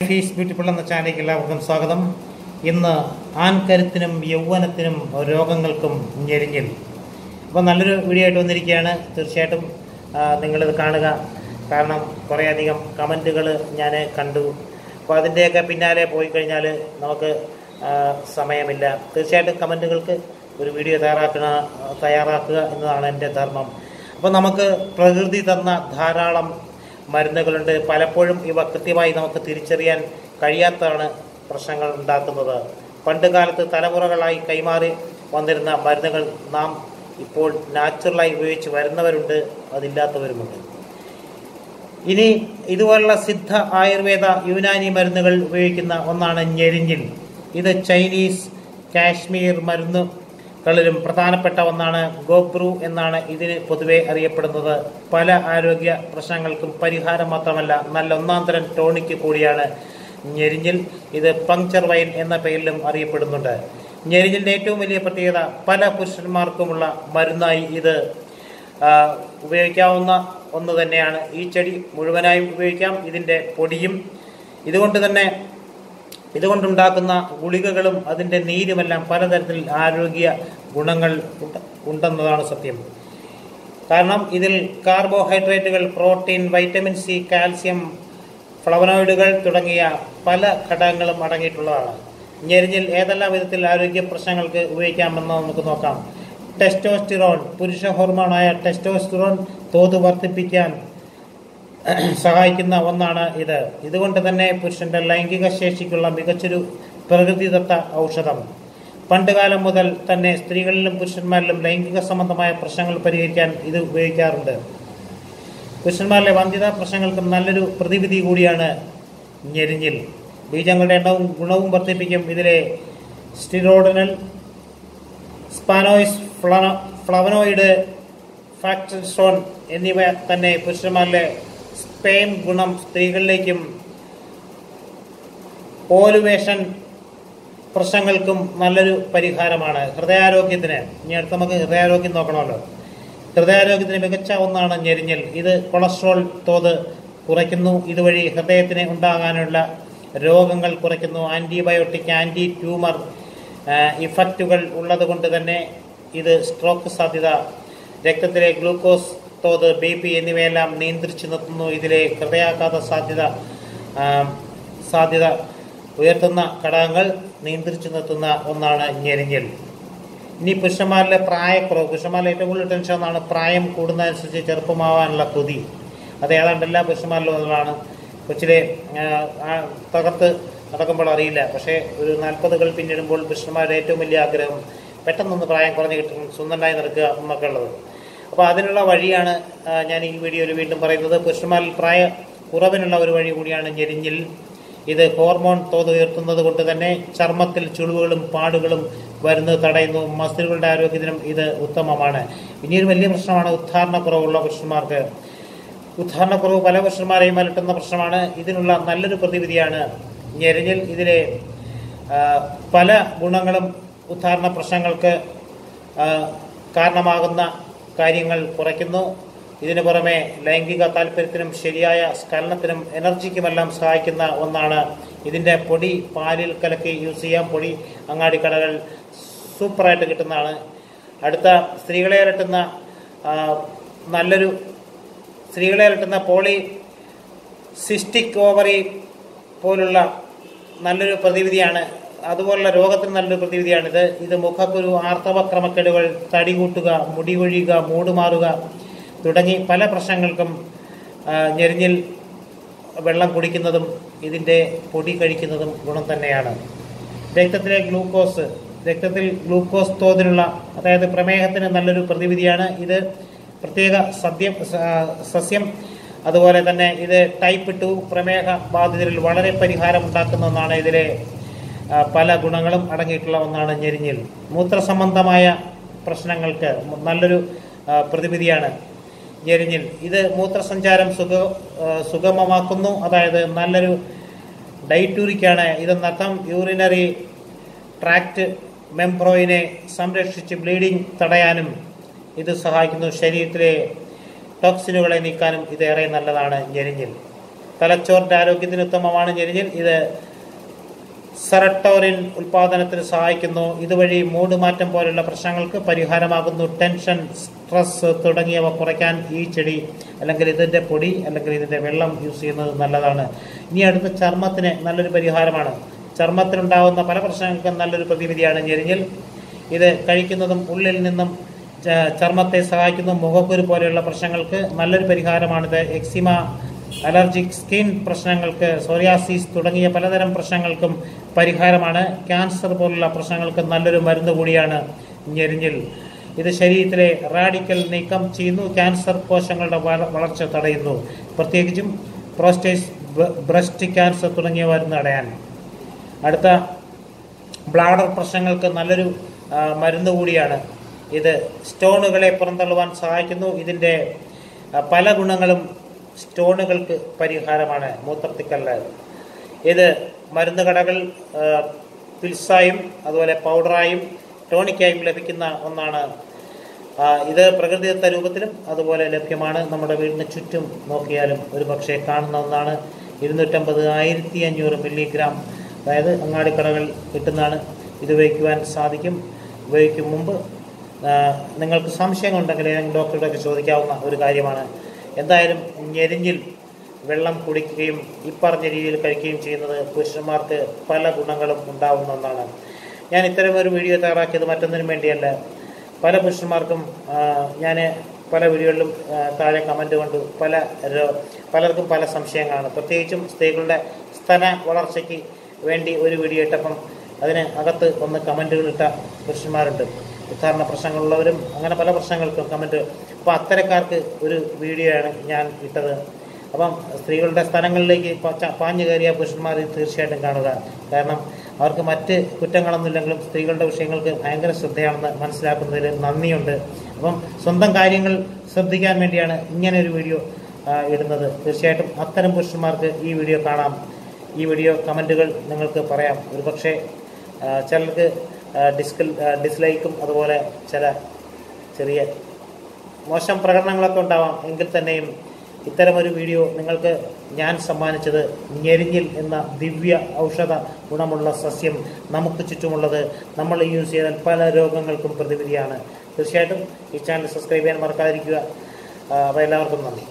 Fees beautiful എന്ന ചാനലിലേക്ക് എല്ലാവർക്കും സ്വാഗതം. ഇന്ന് ആൺകരുത്തിനും യൗവനത്തിനും രോഗങ്ങൾക്കും ഞെരിഞ്ഞിൽ. അപ്പോൾ നല്ലൊരു വീഡിയോ ആയിട്ട് വന്നിരിക്കുകയാണ്. തീർച്ചയായിട്ടും നിങ്ങളിത് കാണുക. കാരണം കുറേയധികം കമന്റുകൾ ഞാൻ കണ്ടു. അപ്പോൾ അതിന്റെയൊക്കെ പിന്നാലെ പോയി കഴിഞ്ഞാൽ നമുക്ക് സമയമില്ല. തീർച്ചയായിട്ടും കമന്റുകൾക്ക് ഒരു വീഡിയോ തയ്യാറാക്കണ തയ്യാറാക്കുക എന്നതാണ് എന്റെ ധർമ്മം. അപ്പോൾ നമുക്ക് പ്രകൃതി തന്ന ധാരാളം മരുന്നുകളുണ്ട്. പലപ്പോഴും ഇവ കൃത്യമായി നമുക്ക് തിരിച്ചറിയാൻ കഴിയാത്തതാണ് പ്രശ്നങ്ങൾ ഉണ്ടാക്കുന്നത്. പണ്ട് കാലത്ത് തലമുറകളായി കൈമാറി വന്നിരുന്ന മരുന്നുകൾ നാം ഇപ്പോൾ നാച്ചുറലായി ഉപയോഗിച്ച് വരുന്നവരുണ്ട് അതില്ലാത്തവരുമുണ്ട്. ഇനി ഇതുപോലുള്ള സിദ്ധ ആയുർവേദ യുനാനി മരുന്നുകൾ ഉപയോഗിക്കുന്ന ഒന്നാണ് ഞെരിഞ്ഞിൽ. ഇത് ചൈനീസ് കാശ്മീർ മരുന്നുകളിലും പ്രധാനപ്പെട്ട ഒന്നാണ് ഗോപ്രു എന്നാണ് ഇതിന് പൊതുവെ അറിയപ്പെടുന്നത്. പല ആരോഗ്യ പ്രശ്നങ്ങൾക്കും പരിഹാരം മാത്രമല്ല നല്ല ഒന്നാം തരം ടോണിക്ക് കൂടിയാണ് ഞെരിഞ്ഞിൽ. ഇത് പങ്ക്ചർ വൈൻ എന്ന പേരിലും അറിയപ്പെടുന്നുണ്ട്. ഞെരിഞ്ഞിലിന്റെ ഏറ്റവും വലിയ പ്രത്യേകത പല പുരുഷന്മാർക്കുമുള്ള മരുന്നായി ഇത് ഉപയോഗിക്കാവുന്ന ഒന്ന് തന്നെയാണ്. ഈ ചെടി മുഴുവനായും ഉപയോഗിക്കാം. ഇതിന്റെ പൊടിയും. ഇതുകൊണ്ട് തന്നെ ഇതുകൊണ്ടുണ്ടാക്കുന്ന ഗുളികകളും അതിന്റെ നീരുമെല്ലാം പലതരത്തിൽ ആരോഗ്യ ഗുണങ്ങൾ ഉണ്ടെന്നതാണ് സത്യം. കാരണം ഇതിൽ കാർബോഹൈഡ്രേറ്റുകൾ പ്രോട്ടീൻ വൈറ്റമിൻ സി കാൽസ്യം ഫ്ലവനോയിഡുകൾ തുടങ്ങിയ പല ഘടകങ്ങളും അടങ്ങിയിട്ടുള്ളതാണ്. ഞെരിഞ്ഞിൽ ഏതെല്ലാം വിധത്തിൽ ആരോഗ്യ പ്രശ്നങ്ങൾക്ക് ഉപയോഗിക്കാമെന്ന് നമുക്ക് നോക്കാം. ടെസ്റ്റോസ്റ്റിറോൺ പുരുഷ ഹോർമോണായ ടെസ്റ്റോസ്റ്റിറോൺ തോത് വർദ്ധിപ്പിക്കാൻ സഹായിക്കുന്ന ഒന്നാണ് ഇത്. ഇതുകൊണ്ട് തന്നെ പുരുഷന്റെ ലൈംഗിക ശേഷിക്കുള്ള മികച്ചൊരു പ്രകൃതിദത്ത ഔഷധം. പണ്ടുകാലം മുതൽ തന്നെ സ്ത്രീകളിലും പുരുഷന്മാരിലും ലൈംഗിക സംബന്ധമായ പ്രശ്നങ്ങൾ പരിഹരിക്കാൻ ഇത് ഉപയോഗിക്കാറുണ്ട്. പുരുഷന്മാരിലെ വന്ധ്യതാ പ്രശ്നങ്ങൾക്ക് നല്ലൊരു പ്രതിവിധി കൂടിയാണ് ഞെരിഞ്ഞിൽ. ബീജങ്ങളുടെ എണ്ണവും ഗുണവും വർദ്ധിപ്പിക്കും ഇതിലെ സ്റ്റിറോഡിനൽ സ്പാനോയിസ് ഫ്ലവ- ഫ്ലവനോയിഡ് ഫാക്ടർസോൺ എന്നിവ തന്നെ പുരുഷന്മാരിലെ സ്പേം ഗുണം സ്ത്രീകളിലേക്കും പോലുവേഷൻ പ്രശ്നങ്ങൾക്കും നല്ലൊരു പരിഹാരമാണ്. ഹൃദയാരോഗ്യത്തിന് ഇനി അടുത്ത് നമുക്ക് ഹൃദയാരോഗ്യം നോക്കണമല്ലോ. ഹൃദയാരോഗ്യത്തിന് മികച്ച ഒന്നാണ് ഞെരിഞ്ഞൽ. ഇത് കൊളസ്ട്രോൾ തോത് കുറയ്ക്കുന്നു. ഇതുവഴി ഹൃദയത്തിന് ഉണ്ടാകാനുള്ള രോഗങ്ങൾ കുറയ്ക്കുന്നു. ആന്റിബയോട്ടിക് ആന്റി ട്യൂമർ ഇഫക്റ്റുകൾ ഉള്ളതുകൊണ്ട് തന്നെ ഇത് സ്ട്രോക്ക് സാധ്യത. രക്തത്തിലെ ഗ്ലൂക്കോസ് തോത് ബി പി എന്നിവയെല്ലാം നിയന്ത്രിച്ചു നിർത്തുന്നു. ഇതിലെ ഹൃദയാഘാത സാധ്യത സാധ്യത ഉയർത്തുന്ന ഘടകങ്ങൾ നിയന്ത്രിച്ചു നിർത്തുന്ന ഒന്നാണ് ഞെരിഞ്ഞൽ. ഇനി പുരുഷന്മാരിലെ പ്രായക്കുറവ്. പുരുഷന്മാരിലെ ഏറ്റവും കൂടുതൽ ടെൻഷൻ ഒന്നാണ് പ്രായം കൂടുന്നതനുസരിച്ച് ചെറുപ്പമാവാനുള്ള കൊതി. അത് ഏതാണ്ട് എല്ലാ പുരുഷന്മാരിലും ഒന്നാണ് കൊച്ചിലെ തകർത്ത് നടക്കുമ്പോൾ അറിയില്ല. പക്ഷേ ഒരു നാൽപ്പതുകൾ പിന്നിടുമ്പോൾ പുരുഷന്മാരുടെ ഏറ്റവും വലിയ ആഗ്രഹം പെട്ടെന്നൊന്ന് പ്രായം കുറഞ്ഞു കിട്ടും. സ്വന്തമായി നിൽക്കുക എന്നൊക്കെ ഉള്ളത് അപ്പോൾ അതിനുള്ള വഴിയാണ് ഞാൻ ഈ വീഡിയോയിൽ വീണ്ടും പറയുന്നത്. പുരുഷന്മാരിൽ പ്രായ കുറവിനുള്ള ഒരു വഴി കൂടിയാണ് ഞെരിഞ്ഞിൽ. ഇത് ഹോർമോൺ തോത് ഉയർത്തുന്നത് കൊണ്ട് തന്നെ ചർമ്മത്തിൽ ചുളിവുകളും പാടുകളും വരുന്നത് തടയുന്നു. മസിലുകളുടെ ആരോഗ്യത്തിനും ഇത് ഉത്തമമാണ്. ഇനിയൊരു വലിയ പ്രശ്നമാണ് ഉദ്ധാരണക്കുറവുള്ള പുരുഷന്മാർക്ക്. ഉദ്ധാരണക്കുറവ് പല പുരുഷന്മാരെയും അലട്ടുന്ന പ്രശ്നമാണ്. ഇതിനുള്ള നല്ലൊരു പ്രതിവിധിയാണ് ഞെരിഞ്ഞിൽ. ഇതിലെ പല ഗുണങ്ങളും ഉദ്ധാരണ പ്രശ്നങ്ങൾക്ക് കാരണമാകുന്ന കാര്യങ്ങൾ കുറയ്ക്കുന്നു. ഇതിനു പുറമെ ലൈംഗിക താല്പര്യത്തിനും ശരിയായ സ്കലനത്തിനും എനർജിക്കുമെല്ലാം സഹായിക്കുന്ന ഒന്നാണ് ഇതിന്റെ പൊടി. പാലിൽ കലക്കി യൂസ് ചെയ്യാം. പൊടി അങ്ങാടി കടകൾ സൂപ്പറായിട്ട് കിട്ടുന്നതാണ്. അടുത്ത സ്ത്രീകളെ അലട്ടുന്ന നല്ലൊരു സ്ത്രീകളെ അലട്ടുന്ന പോളി സിസ്റ്റിക് ഓവറി പോലുള്ള നല്ലൊരു പ്രതിവിധിയാണ് അതുപോലുള്ള രോഗത്തിന് നല്ലൊരു പ്രതിവിധിയാണിത്. ഇത് മുഖക്കുരു ആർത്തവ ക്രമക്കേടുകൾ തടി കൂട്ടുക മുടി ഒഴിയുക മൂടുമാറുക തുടങ്ങി പല പ്രശ്നങ്ങൾക്കും ഞെരിഞ്ഞിൽ വെള്ളം കുടിക്കുന്നതും ഇതിന്റെ പൊടി കഴിക്കുന്നതും ഗുണം തന്നെയാണ്. രക്തത്തിലെ ഗ്ലൂക്കോസ് രക്തത്തിൽ ഗ്ലൂക്കോസ് തോതിലുള്ള അതായത് പ്രമേഹത്തിന് നല്ലൊരു പ്രതിവിധിയാണ് ഇത്. പ്രത്യേക സദ്യം സസ്യം. അതുപോലെ തന്നെ ഇത് ടൈപ്പ് ടു പ്രമേഹ ബാധിതരിൽ വളരെ പരിഹാരം ഉണ്ടാക്കുന്ന ഒന്നാണ് ഇതിലെ പല ഗുണങ്ങളും അടങ്ങിയിട്ടുള്ള ഒന്നാണ് ഞെരിഞ്ഞിൽ. മൂത്രസംബന്ധമായ പ്രശ്നങ്ങൾക്ക് നല്ലൊരു പ്രതിവിധിയാണ് ഞെരിഞ്ഞിൽ. ഇത് മൂത്രസഞ്ചാരം സുഖ സുഗമമാക്കുന്നു. അതായത് നല്ലൊരു ഡൈറ്റൂരിക്കാണ് ഇതെന്നർത്ഥം യൂറിനറി ട്രാക്റ്റ് മെംബ്രോയിനെ സംരക്ഷിച്ച് ബ്ലീഡിംഗ് തടയാനും ഇത് സഹായിക്കുന്നു. ശരീരത്തിലെ ടോക്സിനുകളെ നീക്കാനും ഇത് ഏറെ നല്ലതാണ് ഞെരിഞ്ഞിൽ. തലച്ചോറിന്റെ ആരോഗ്യത്തിന് ഉത്തമമാണ് ഞെരിഞ്ഞിൽ. ഇത് സെറട്ടോറിൻ ഉൽപാദനത്തിന് സഹായിക്കുന്നു. ഇതുവഴി മൂഡ് മാറ്റം പോലുള്ള പ്രശ്നങ്ങൾക്ക് പരിഹാരമാകുന്നു. ടെൻഷൻ സ്ട്രെസ് തുടങ്ങിയവ കുറയ്ക്കാൻ ഈ ചെടി അല്ലെങ്കിൽ ഇതിന്റെ പൊടി അല്ലെങ്കിൽ ഇതിന്റെ വെള്ളം യൂസ് ചെയ്യുന്നത് നല്ലതാണ്. ഇനി അടുത്ത ചർമ്മത്തിന് നല്ലൊരു പരിഹാരമാണ്. ചർമ്മത്തിനുണ്ടാകുന്ന പല പ്രശ്നങ്ങൾക്കും നല്ലൊരു പ്രതിവിധിയാണ് ഞെരിഞ്ഞിൽ. ഇത് കഴിക്കുന്നതും ഉള്ളിൽ നിന്നും ചർമ്മത്തെ സഹായിക്കുന്ന. മുഖക്കുരു പോലെയുള്ള പ്രശ്നങ്ങൾക്ക് നല്ലൊരു പരിഹാരമാണിത്. എക്സിമ അലർജിക് സ്കിൻ പ്രശ്നങ്ങൾക്ക് സോറിയാസിസ് തുടങ്ങിയ പലതരം പ്രശ്നങ്ങൾക്കും പരിഹാരമാണ്. ക്യാൻസർ പോലുള്ള പ്രശ്നങ്ങൾക്ക് നല്ലൊരു മരുന്ന് കൂടിയാണ് ഞെരിഞ്ഞിൽ. ഇത് ശരീരത്തിലെ റാഡിക്കൽ നീക്കം ചെയ്യുന്നു. ക്യാൻസർ കോശങ്ങളുടെ വളർച്ച തടയുന്നു. പ്രത്യേകിച്ചും പ്രോസ്റ്റേറ്റ് ബ്രസ്റ്റ് ക്യാൻസർ തുടങ്ങിയവ തടയാൻ. അടുത്ത ബ്ലാഡർ പ്രശ്നങ്ങൾക്ക് നല്ലൊരു മരുന്ന് കൂടിയാണ്. ഇത് സ്റ്റോണുകളെ പുറന്തള്ളുവാൻ സഹായിക്കുന്നു. ഇതിന്റെ പല ഗുണങ്ങളും സ്റ്റോണുകൾക്ക് പരിഹാരമാണ് മൂത്രത്തിക്കല്ല്. ഇത് മരുന്ന് കടകൾ പിൽസായും അതുപോലെ പൗഡറായും ടോണിക്കായും ലഭിക്കുന്ന ഒന്നാണ്. ഇത് പ്രകൃതിദത്ത രൂപത്തിലും അതുപോലെ ലഭ്യമാണ്. നമ്മുടെ വീടിന് ചുറ്റും നോക്കിയാലും ഒരു പക്ഷേ കാണുന്ന ഒന്നാണ്. ഇരുന്നൂറ്റമ്പത് ആയിരത്തി അഞ്ഞൂറ് മില്ലിഗ്രാം. അതായത് അങ്ങാടി അങ്ങാടിക്കടകൾ കിട്ടുന്നതാണ്. ഇത് ഉപയോഗിക്കുവാൻ സാധിക്കും. ഉപയോഗിക്കും മുമ്പ് നിങ്ങൾക്ക് സംശയങ്ങളുണ്ടെങ്കിൽ ഏതെങ്കിലും ഡോക്ടറുടെയൊക്കെ ചോദിക്കാവുന്ന ഒരു കാര്യമാണ്. എന്തായാലും ഞെരിഞ്ഞിൽ വെള്ളം കുടിക്കുകയും ഇപ്പറഞ്ഞ രീതിയിൽ കഴിക്കുകയും ചെയ്യുന്നത് പുരുഷന്മാർക്ക് പല ഗുണങ്ങളും ഉണ്ടാവുന്ന ഒന്നാണ്. ഞാൻ ഇത്തരം ഒരു വീഡിയോ തയ്യാറാക്കിയത് മറ്റൊന്നിനും വേണ്ടിയല്ല. പല പുരുഷന്മാർക്കും ഞാൻ പല വീഡിയോകളിലും താഴെ കമന്റ് കൊണ്ട് പല പലർക്കും പല സംശയങ്ങളാണ്. പ്രത്യേകിച്ചും സ്ത്രീകളുടെ സ്തന വളർച്ചയ്ക്ക് വേണ്ടി ഒരു വീഡിയോ ഇട്ടപ്പം അതിന് അകത്ത് ഒന്ന് കമന്റുകൾ ഇട്ട പുരുഷന്മാരുണ്ട്. ഉദ്ധാരണ പ്രശ്നങ്ങളുള്ളവരും അങ്ങനെ പല പ്രശ്നങ്ങൾക്കും കമന്റ് അപ്പോൾ അത്തരക്കാർക്ക് ഒരു വീഡിയോ ആണ് ഞാൻ ഇട്ടത്. അപ്പം സ്ത്രീകളുടെ സ്ഥലങ്ങളിലേക്ക് പാഞ്ഞു കയറിയ പുരുഷന്മാർ തീർച്ചയായിട്ടും കാണുക. കാരണം അവർക്ക് മറ്റ് കുറ്റങ്ങളൊന്നുമില്ലെങ്കിലും സ്ത്രീകളുടെ വിഷയങ്ങൾക്ക് ഭയങ്കര ശ്രദ്ധയാണെന്ന് മനസ്സിലാക്കുന്നതിൽ നന്ദിയുണ്ട്. അപ്പം സ്വന്തം കാര്യങ്ങൾ ശ്രദ്ധിക്കാൻ വേണ്ടിയാണ് ഇങ്ങനെ ഒരു വീഡിയോ ഇടുന്നത്. തീർച്ചയായിട്ടും അത്തരം പുരുഷന്മാർക്ക് ഈ വീഡിയോ കാണാം. ഈ വീഡിയോ കമന്റുകൾ നിങ്ങൾക്ക് പറയാം. ഒരുപക്ഷെ പക്ഷേ ചിലർക്ക് ഡിസ്കിൽ ഡിസ്ലൈക്കും അതുപോലെ ചില ചെറിയ മോശം പ്രകടനങ്ങളൊക്കെ ഉണ്ടാവാം. എങ്കിൽ തന്നെയും ഇത്തരമൊരു വീഡിയോ നിങ്ങൾക്ക് ഞാൻ സമ്മാനിച്ചത് ഞെരിഞ്ഞിൽ എന്ന ദിവ്യ ഔഷധ ഗുണമുള്ള സസ്യം നമുക്ക് ചുറ്റുമുള്ളത് നമ്മൾ യൂസ് ചെയ്താൽ പല രോഗങ്ങൾക്കും പ്രതിവിധിയാണ്. തീർച്ചയായിട്ടും ഈ ചാനൽ സബ്സ്ക്രൈബ് ചെയ്യാൻ മറക്കാതിരിക്കുക. അപ്പോൾ എല്ലാവർക്കും നന്ദി.